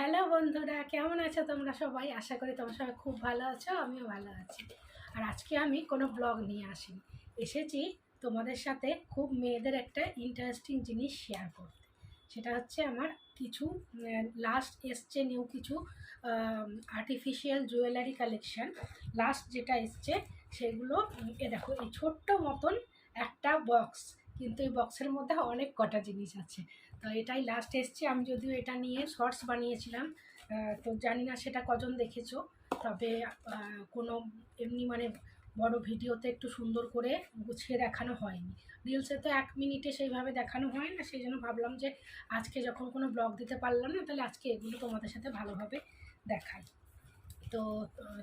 Hello বন্ধুরা, কেমন আছো তোমরা সবাই? আশা করি তোমরা সবাই খুব ভালো আছো, আমিও ভালো আছি। আর আজকে আমি কোনো ব্লগ নিয়ে আসিনি। এসেছি তোমাদের সাথে খুব মেয়েদের একটা ইন্টারেস্টিং জিনিস শেয়ার করতে। সেটা হচ্ছে আমার কিছু লাস্ট এসছে নিউ কিছু আর্টিফিশিয়াল জুয়েলারি কালেকশন লাস্ট যেটা এসছে, সেগুলো, এ দেখো, এই ছোট্ট মতন একটা বক্স কিন্তু এই বক্সের মধ্যে অনেক কটা জিনিস আছে। তো এটাই লাস্ট এসছে। আমি যদিও এটা নিয়ে শর্টস বানিয়েছিলাম তো জানি না সেটা কজন দেখেছ। তবে কোনো এমনি মানে বড় ভিডিওতে একটু সুন্দর করে গুছিয়ে দেখানো হয়নি। রিলসে তো এক মিনিটে সেইভাবে দেখানো হয় না, সেই জন্য ভাবলাম যে আজকে যখন কোনো ব্লগ দিতে পারলাম না, তাহলে আজকে এগুলো তোমাদের সাথে ভালোভাবে দেখাই। তো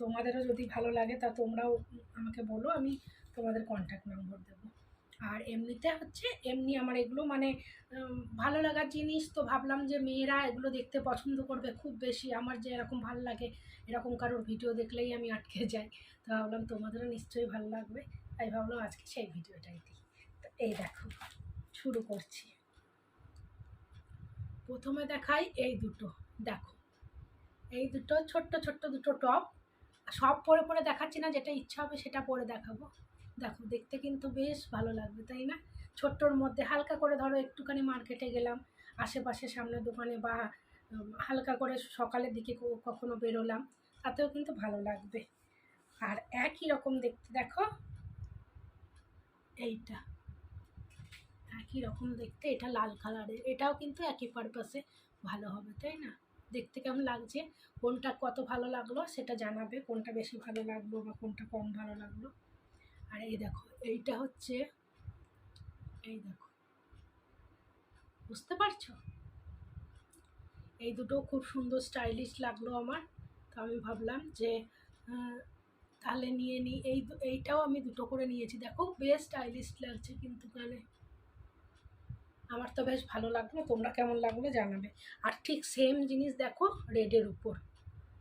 তোমাদেরও যদি ভালো লাগে, তা তোমরাও আমাকে বলো, আমি তোমাদের কন্ট্যাক্ট নম্বর দেবো। আর এমনিতে হচ্ছে, এমনি আমার এগুলো মানে ভালো লাগার জিনিস তো ভাবলাম যে মেয়েরা এগুলো দেখতে পছন্দ করবে খুব বেশি। আমার যে এরকম ভালো লাগে, এরকম কারোর ভিডিও দেখলেই আমি আটকে যাই। তো ভাবলাম তোমাদেরও নিশ্চয়ই ভালো লাগবে। তাই ভাবলাম আজকে সেই ভিডিওটাই দিই। তো এই দেখো, শুরু করছি। প্রথমে দেখাই এই দুটো, দেখো। এই দুটো ছোট্ট ছোট্ট দুটো টপ। সব পরে পরে দেখাচ্ছি না, যেটা ইচ্ছা হবে সেটা পরে দেখাবো। দেখো, দেখতে কিন্তু বেশ ভালো লাগবে, তাই না? ছোট্টর মধ্যে হালকা করে ধরো, একটুখানি মার্কেটে গেলাম, আশেপাশে সামনের দোকানে বা হালকা করে সকালের দিকে কখনো বেরোলাম, তাতেও কিন্তু ভালো লাগবে। আর একই রকম দেখতে, দেখো, এইটা। একই রকম দেখতে, এটা লাল কালারের, এটাও কিন্তু একই পারপাসে ভালো হবে, তাই না? দেখতে কেমন লাগছে? কোনটা কত ভালো লাগল সেটা জানাবে, কোনটা বেশি ভালো লাগল বা কোনটা কম ভালো লাগল। আর এই দেখো, এইটা হচ্ছে, এই দেখো। বুঝতে পারছ? এই দুটো খুব সুন্দর স্টাইলিশ লাগল আমার, তো আমি ভাবলাম যে তাহলে নিয়ে নিই এই এইটাও আমি দুটো করে নিয়েছি। দেখো, বেশ স্টাইলিশ লাগছে কিন্তু কানে আমার তো বেশ ভালো লাগল, তোমরা কেমন লাগল জানাবে। আর ঠিক সেম জিনিস দেখো রেডের উপর।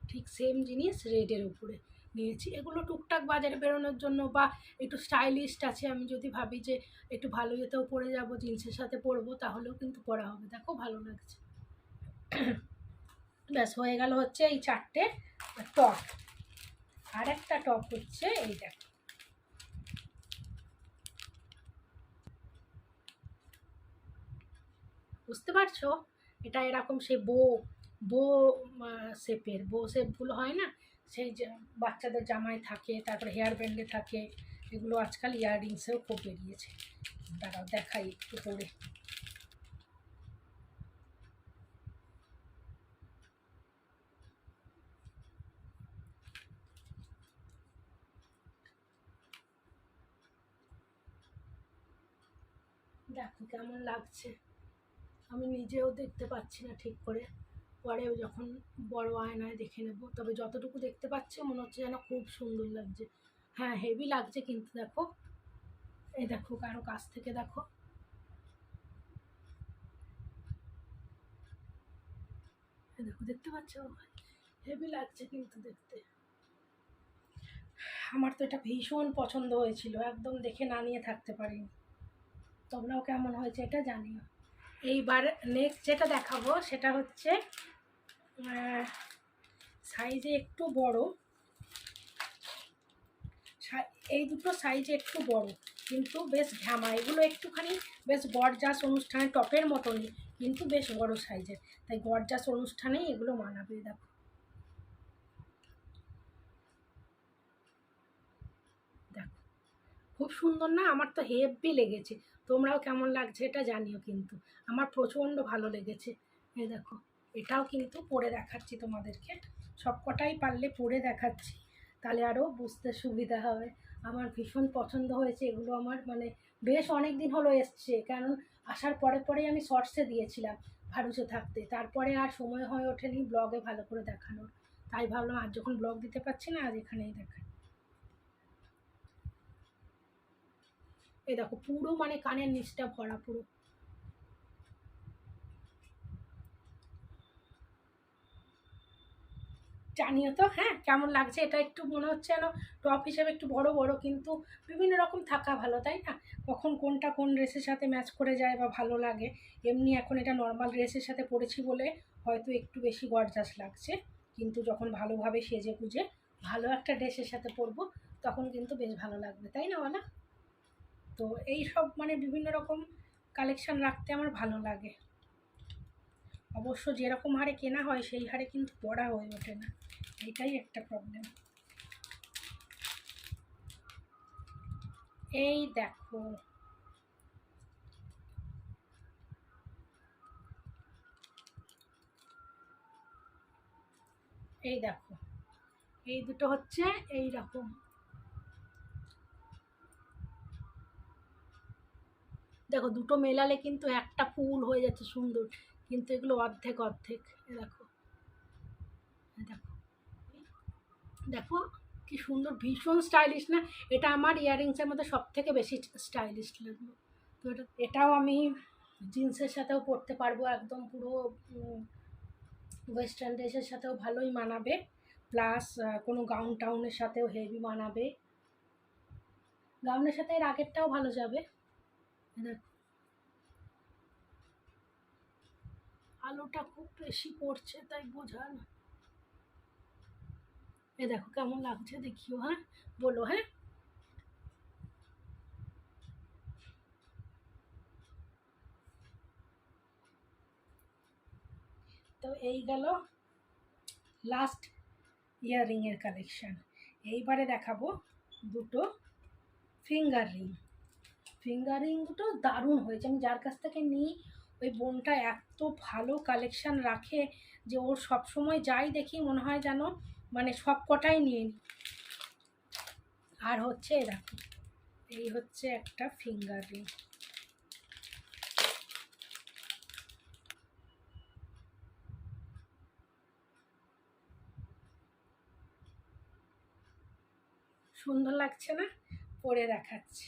ঠিক সেম জিনিস রেডের উপরে। নিয়েছি। এগুলো টুকটাক বাজারে বেরোনোর জন্য বা একটু স্টাইলিস্ট আছে, আমি যদি ভাবি যে একটু ভালো ইয়েতেও পরে যাব, জিন্সের সাথে পরবো, তাহলেও কিন্তু পরা হবে। দেখো, ভালো লাগছে। ব্যাস, হয়ে গেল হচ্ছে এই চারটে টপ। আর একটা টপ হচ্ছে এই দেখো। বুঝতে পারছ? এটা এরকম সে বো বো শেপের। বো শেপগুলো হয় না? সেই বাচ্চাদের জামায় থাকে, তারপরে হেয়ার ব্যান্ডে থাকে, এগুলো আজকাল ইয়াররিংসেও খুব বেরিয়েছে। দাঁড়াও, দেখাই একটু করে। দেখো কেমন লাগছে। আমি নিজেও দেখতে পাচ্ছি না ঠিক করে। পরে যখন বড় আয়নায় দেখে নেব, তবে যতটুকু দেখতে পাচ্ছি মনে হচ্ছে যেন খুব সুন্দর লাগছে। হ্যাঁ হেভি লাগছে কিন্তু দেখো। এই দেখো কারও কাছ থেকে দেখো। দেখো, দেখতে পাচ্ছ? হেভি লাগছে কিন্তু দেখতে। আমার তো এটা ভীষণ পছন্দ হয়েছিল, একদম দেখে না নিয়ে থাকতে পারিনি। তোমরাও কেমন হয়েছে এটা জানিও। এইবার নেক্সট যেটা দেখাবো সেটা হচ্ছে সাইজে একটু বড়। এই দুটো সাইজে একটু বড়, কিন্তু বেশ ঘামা এগুলো একটুখানি বেশ গরজাস অনুষ্ঠানে টপের মতনই, কিন্তু বেশ বড় সাইজের তাই গরজাস অনুষ্ঠানেই এগুলো মানাবে দেখো। দেখো, খুব সুন্দর না? আমার তো হেভি লেগেছে। তোমরাও কেমন লাগছে এটা জানিও কিন্তু। আমার প্রচণ্ড ভালো লেগেছে। এই দেখো, এটাও কিন্তু পরে দেখাচ্ছি তোমাদেরকে। সবকটাই পারলে পরে দেখাচ্ছি, তাহলে আরও বুঝতে সুবিধা হবে। আমার ভীষণ পছন্দ হয়েছে, এগুলো আমার মানে বেশ অনেক দিন হলো এসছে, কারণ আসার পরে পরেই আমি শর্টসে দিয়েছিলাম ভারুচে থাকতে। তারপরে আর সময় হয়ে ওঠেনি ব্লগে ভালো করে দেখানোর। তাই ভাবলাম, আর যখন ব্লগ দিতে পারছি না, আজ এখানেই দেখাই এই দেখো, পুরো মানে কানের নিচটা ভরা পুরো। জানিও তো হ্যাঁ কেমন লাগছে? এটা একটু মনে হচ্ছে যেন টপ হিসেবে একটু বড় বড়, কিন্তু বিভিন্ন রকম থাকা ভালো, তাই না? কখন কোনটা কোন ড্রেসের সাথে ম্যাচ করে যায় বা ভালো লাগে, এমনি এখন এটা নর্মাল ড্রেসের সাথে পরেছি বলে হয়তো একটু বেশি গরজাস লাগছে, কিন্তু যখন ভালোভাবে সেজে গুজে ভালো একটা ড্রেসের সাথে পরবো, তখন কিন্তু বেশ ভালো লাগবে, তাই না বলা তো এই সব মানে বিভিন্ন রকম কালেকশান রাখতে আমার ভালো লাগে। অবশ্য যেরকম হারে কেনা হয়, সেই হারে কিন্তু পড়া হয়ে ওঠে না। এটাই একটা প্রবলেম এই দেখো। এই দেখো। এই দুটো হচ্ছে এই রকম দেখো দুটো মেলালে কিন্তু একটা ফুল হয়ে যাচ্ছে সুন্দর, কিন্তু এগুলো অর্ধেক অর্ধেক দেখো। দেখো। দেখো কি সুন্দর, ভীষণ স্টাইলিশ না? এটা আমার ইয়াররিংসের মধ্যে সব থেকে বেশি স্টাইলিশ লাগল। তো এটা, এটাও আমি জিন্সের সাথেও পরতে পারব একদম পুরো ওয়েস্টার্ন ড্রেসের সাথেও ভালোই মানাবে। প্লাস কোনো গাউন টাউনের সাথেও হেভি মানাবে। গাউনের সাথে এর আগেরটাও ভালো যাবে। আলোটা খুব বেশি পড়ছে, তাই বোঝা না। এ দেখো কেমন লাগছে, দেখিও হ্যাঁ? বলো হ্যাঁ? তো এই গেল লাস্ট ইয়াররিংয়ের কালেকশান এইবারে দেখাবো দুটো ফিঙ্গার রিং ফিঙ্গার রিং দুটো দারুণ হয়েছে। আমি যার কাছ থেকে নিই, ওই বোনটা এত ভালো কালেকশান রাখে যে ওর সব সময় যাই দেখি, মনে হয় যেন মানে সব কটাই নিয়ে নিই আর হচ্ছে এরকম এই হচ্ছে একটা ফিঙ্গার। সুন্দর লাগছে না? পরে দেখাচ্ছি।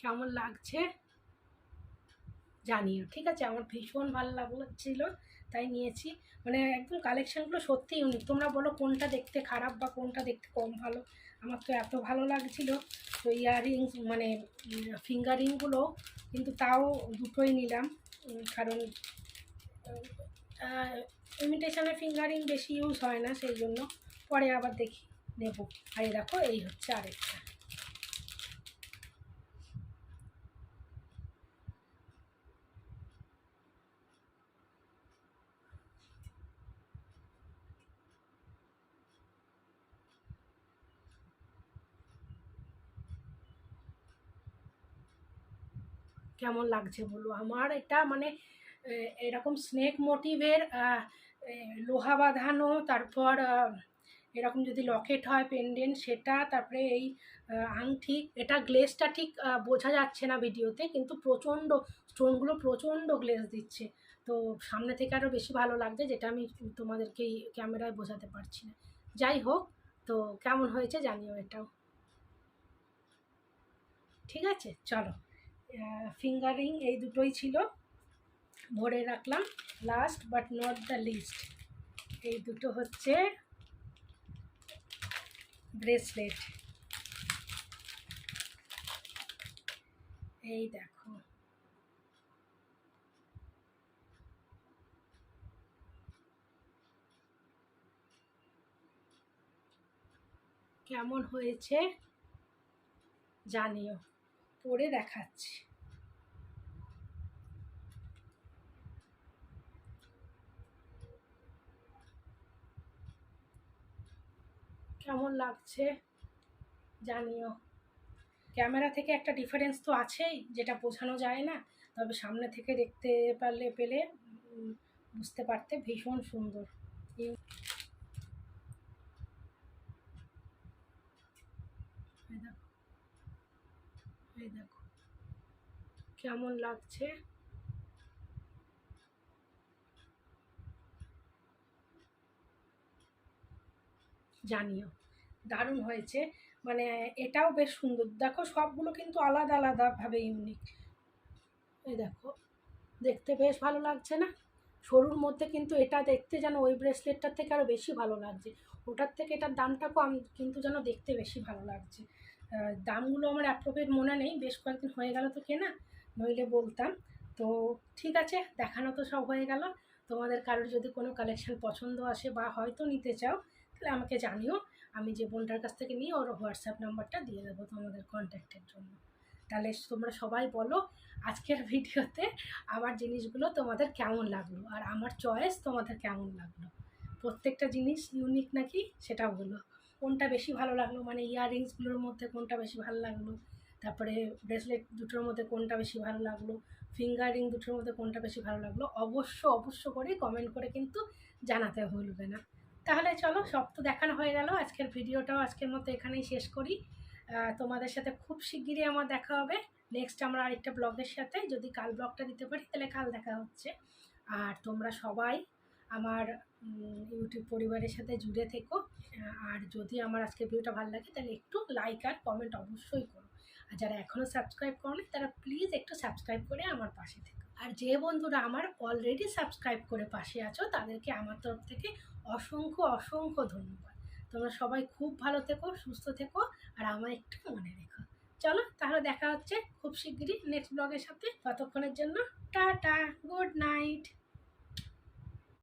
কেমন লাগছে জানিও। ঠিক আছে, আমার ভীষণ ভালো লাগছিল, তাই নিয়েছি। মানে একদম কালেকশানগুলো সত্যি ইউনিক তোমরা বলো কোনটা দেখতে খারাপ বা কোনটা দেখতে কম ভালো? আমার তো এত ভালো লাগছিল। তো ইয়াররিংস মানে ফিঙ্গারিংগুলো কিন্তু তাও দুটোই নিলাম। কারণ ইমিটেশনের ফিঙ্গারিং বেশি ইউজ হয় না, সেই জন্য পরে আবার দেখি, নেব। আর দেখো, এই হচ্ছে আরেকটা। কেমন লাগছে বলো? আমার এটা মানে এরকম স্নেক মোটিভের লোহা বাঁধানো, তারপর এরকম যদি লকেট হয় পেন্ডেন্ট সেটা, তারপরে এই আংটি এটা গ্লেসটা ঠিক বোঝা যাচ্ছে না ভিডিওতে কিন্তু প্রচণ্ড স্টোনগুলো প্রচণ্ড গ্লেস দিচ্ছে। তো সামনে থেকে আরও বেশি ভালো লাগছে, যেটা আমি তোমাদেরকে ক্যামেরায় বোঝাতে পারছি না। যাই হোক, তো কেমন হয়েছে জানিও এটাও। ঠিক আছে? চলো। ফিঙ্গারিং এই দুটোই ছিল। ভরে রাখলাম last but not the least এই দুটো হচ্ছে ব্রেসলেট এই দেখো। কেমন হয়েছে জানিও। পরে দেখাচ্ছি। কেমন লাগছে জানিও। ক্যামেরা থেকে একটা ডিফারেন্স তো আছেই, যেটা বোঝানো যায় না, তবে সামনে থেকে দেখতে পারলে, পেলে বুঝতে পারতে ভীষণ সুন্দর এই দেখো এই দেখো। কেমন লাগছে? জানিও। দারুণ হয়েছে। মানে এটাও বেশ সুন্দর। দেখো, সবগুলো কিন্তু আলাদা আলাদাভাবে ইউনিক এই দেখো, দেখতে বেশ ভালো লাগছে না? সরুর মধ্যে কিন্তু এটা দেখতে যেন ওই ব্রেসলেটটার থেকে আরও বেশি ভালো লাগছে। ওটার থেকে এটার দামটা কম কিন্তু যেন দেখতে বেশি ভালো লাগছে। দামগুলো আমার অ্যাপ্রোপ্রিয়েট মনে নেই, বেশ কয়েকদিন হয়ে গেল তো কেনা, নইলে বলতাম। তো ঠিক আছে, দেখানো তো সব হয়ে গেল। তোমাদের কারোর যদি কোনো কালেকশন পছন্দ আসে বা হয়তো নিতে চাও, তাহলে আমাকে জানিও। আমি যে বোনটার কাছ থেকে নিয়ে ওর হোয়াটসঅ্যাপ নাম্বারটা দিয়ে দেবো তোমাদের কন্ট্যাক্টের জন্য। তাহলে তোমরা সবাই বলো আজকের ভিডিওতে আমার জিনিসগুলো তোমাদের কেমন লাগল, আর আমার চয়েস তোমাদের কেমন লাগল। প্রত্যেকটা জিনিস ইউনিক নাকি সেটা বলো। কোনটা বেশি ভালো লাগল? মানে ইয়াররিংসগুলোর মধ্যে কোনটা বেশি ভালো লাগল? তারপরে ব্রেসলেট দুটোর মধ্যে কোনটা বেশি ভালো লাগল? ফিঙ্গার রিং দুটোর মধ্যে কোনটা বেশি ভালো লাগল? অবশ্য অবশ্য করে কমেন্ট করে কিন্তু জানাতে ভুলবে না। তাহলে চলো, সব তো দেখানো হয়ে গেল। আজকের ভিডিওটাও আজকের মতো এখানেই শেষ করি। তোমাদের সাথে খুব শিগগিরই আমার দেখা হবে। নেক্সট আমরা আরেকটা ব্লগের সাথে। যদি কাল ব্লগটা দিতে পারি, তাহলে কাল দেখা হচ্ছে। আর তোমরা সবাই আমার ইউটিউব পরিবারের সাথে জুড়ে থেকো। আর যদি আমার আজকের ভিডিওটা ভালো লাগে, তাহলে একটু লাইক আর কমেন্ট অবশ্যই করো। আর যারা এখনও সাবস্ক্রাইব করনি, তারা প্লিজ একটু সাবস্ক্রাইব করে আমার পাশে থেকো। আর যে বন্ধুরা আমার অলরেডি সাবস্ক্রাইব করে পাশে আছো, তাদেরকে আমার তরফ থেকে অসংখ্য অসংখ্য ধন্যবাদ। তোমরা সবাই খুব ভালো থেকো, সুস্থ থেকো, আর আমার একটু মনে রেখো। চলো, তাহলে দেখা হচ্ছে খুব শিগগিরই নেক্সট ব্লগের সাথে। ততক্ষণের জন্য টাটা গুড নাইট